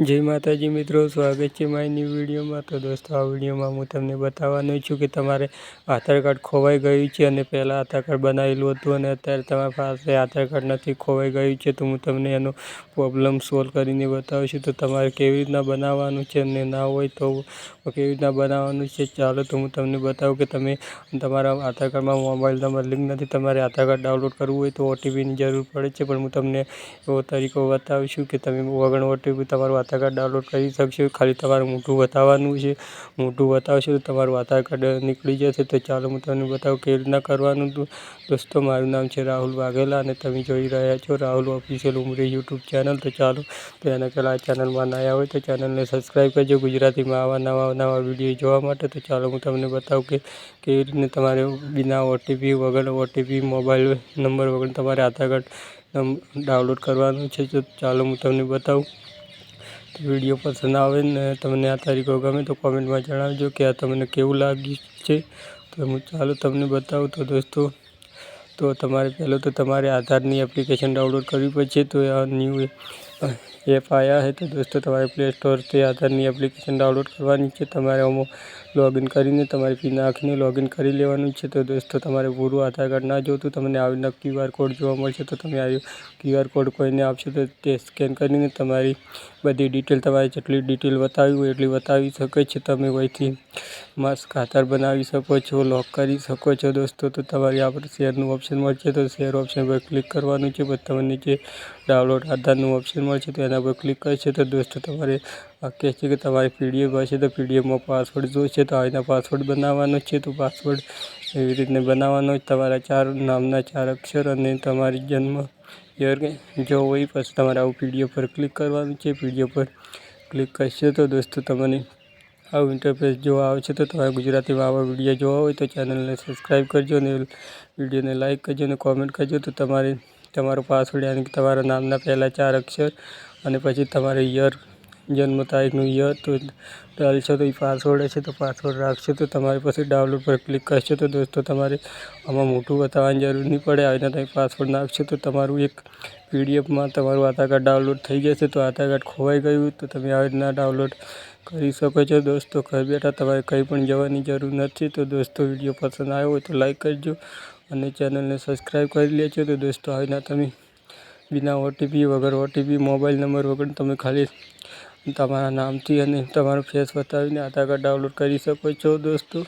જય માતાજી મિત્રો, સ્વાગત છે મારી ન્યૂ વિડીયોમાં. તો દોસ્તો, આ વિડીયોમાં હું તમને બતાવવાનો છું કે તમારે આધાર કાર્ડ ખોવાઈ ગયું છે અને પહેલાં આધાર કાર્ડ બનાવેલું હતું અને અત્યારે તમારી પાસે આધાર કાર્ડ નથી, ખોવાઈ ગયું છે. તો હું તમને એનો પ્રોબ્લેમ સોલ્વ કરીને બતાવું છું તો તમારે કેવી રીતના બનાવવાનું છે અને ના હોય તો કેવી રીતના બનાવવાનું છે. ચાલો, તો હું તમને બતાવું કે તમે તમારા આધાર કાર્ડમાં મોબાઈલ નંબર, લિંક નથી, તમારે આધાર કાર્ડ ડાઉનલોડ કરવું હોય તો ઓટીપીની જરૂર પડે છે. પણ હું તમને એવો તરીકો બતાવું છું કે તમે વગર ઓટીપી તમારું આધાર કાર્ડ ડાઉનલોડ કરી શકશો. ખાલી તમારું મોઢું બતાવવાનું છે. મોઢું બતાવશો તો તમારું આધાર કાર્ડ નીકળી જશે. તો ચાલો હું તમને બતાવું કેવી રીતના કરવાનું હતું. દોસ્તો, મારું નામ છે રાહુલ વાઘેલા અને તમે જોઈ રહ્યા છો Rahul official Umri YouTube channel તો ચાલો, તો એના પહેલાં આ ચેનલમાં ના આવ્યા હોય તો ચેનલને સબસ્ક્રાઈબ કરજો. ગુજરાતીમાં આવા નવા નવા વીડિયો જોવા માટે. તો ચાલો હું તમને બતાવું કે કેવી રીતે તમારે બિના ઓટીપી વગર ઓટીપી મોબાઈલ નંબર વગર તમારે આધાર કાર્ડ ડાઉનલોડ કરવાનું છે. તો ચાલો હું તમને બતાવું. વીડિયો પસંદ આવે ને તમને આ તારીખો ગમે તો કોમેન્ટમાં જણાવજો કે આ તમને કેવું લાગ્યું છે. તો હું ચાલો તમને બતાવું. તો દોસ્તો, તો તમારે પહેલો તો તમારે આધારની એપ્લિકેશન ડાઉનલોડ કરવી પડશે. તો આ ન્યૂ એપ આવ્યા છે. તો દોસ્તો, તમારે પ્લે સ્ટોરથી આધારની એપ્લિકેશન ડાઉનલોડ કરવાની છે. તમારે આમાં લોગિન કરીને તમારી પી નાખીને લોગિન કરી લેવાનું છે. તો દોસ્તો, તમારે પૂરું આધાર કાર્ડ ના જોતું, તમને આવીને ક્યુઆર કોડ જોવા મળશે. તો તમે આવી ક્યુઆર કોડ કોઈને આપશો, તો તે સ્કેન કરીને તમારી બધી ડિટેલ તમારે જેટલી ડિટેલ બતાવી હોય એટલી બતાવી શકે છે. તમે કોઈથી માસ્ક ખાતર બનાવી શકો છો લોક કરી શકો છો દોસ્તો. તો તમારી આપણે શેરનું ઓપ્શન મળશે. તો શેર ઓપ્શન પર ક્લિક કરવાનું છે. પછી તમને નીચે ડાઉનલોડ આધારનું ઓપ્શન મળશે તો એના પર ક્લિક કરશે તો દોસ્તો તમારે કહે છે કે તમારી પીડીએફ હશે તો પીડીએફમાં પાસવર્ડ જોઈશે તો આના પાસવર્ડ બનાવવાનો છે, તો પાસવર્ડ એવી રીતને બનાવવાનો તમારા ચાર નામના ચાર અક્ષર અને તમારી જન્મ યર જો હોય, પછી તમારે આવું પીડીએફ પર ક્લિક કરવાનું છે. પીડીએફ પર ક્લિક કરશે તો દોસ્તો તમને આવું ઇન્ટરફેસ જોવા આવે છે તો તમારે ગુજરાતીમાં આવા વીડિયો જોવા હોય, તો ચેનલને સબસ્ક્રાઈબ કરજો અને વિડીયોને લાઇક કરજો અને કોમેન્ટ કરજો, તો તમારે તમારો પાસવર્ડ યાની કે તમારા નામના પહેલાં ચાર અક્ષર અને પછી તમારે યર, જન્મ તારીખનું યર, તો ડાલશો તો એ પાસવર્ડ હશે, તો પાસવર્ડ રાખશો, તો તમારે પછી ડાઉનલોડ પર ક્લિક કરશો, તો દોસ્તો તમારે આમાં મોટું બતાવવાની જરૂર નહીં પડે આવીને તમે પાસવર્ડ નાખશો, તો તમારું એક પીડીએફમાં તમારું આધાર કાર્ડ ડાઉનલોડ થઈ જશે, તો આધાર કાર્ડ ખોવાઈ ગયું, તો તમે આવી રીતના ડાઉનલોડ કરી શકો છો, દોસ્તો ઘર બેઠા તમારે કંઈ પણ જવાની જરૂર નથી, તો દોસ્તો વીડિયો પસંદ આવ્યો હોય તો લાઈક કરજો અને ચેનલને સબસ્ક્રાઈબ કરી લેજો તો દોસ્તો આવીના તમે બિના ઓટીપી વગર ઓટીપી મોબાઈલ નંબર વગર તમે ખાલી તમારા નામથી અને તમારો ફેસ બતાવીને આધાર કાર્ડ ડાઉનલોડ કરી શકો છો દોસ્તો.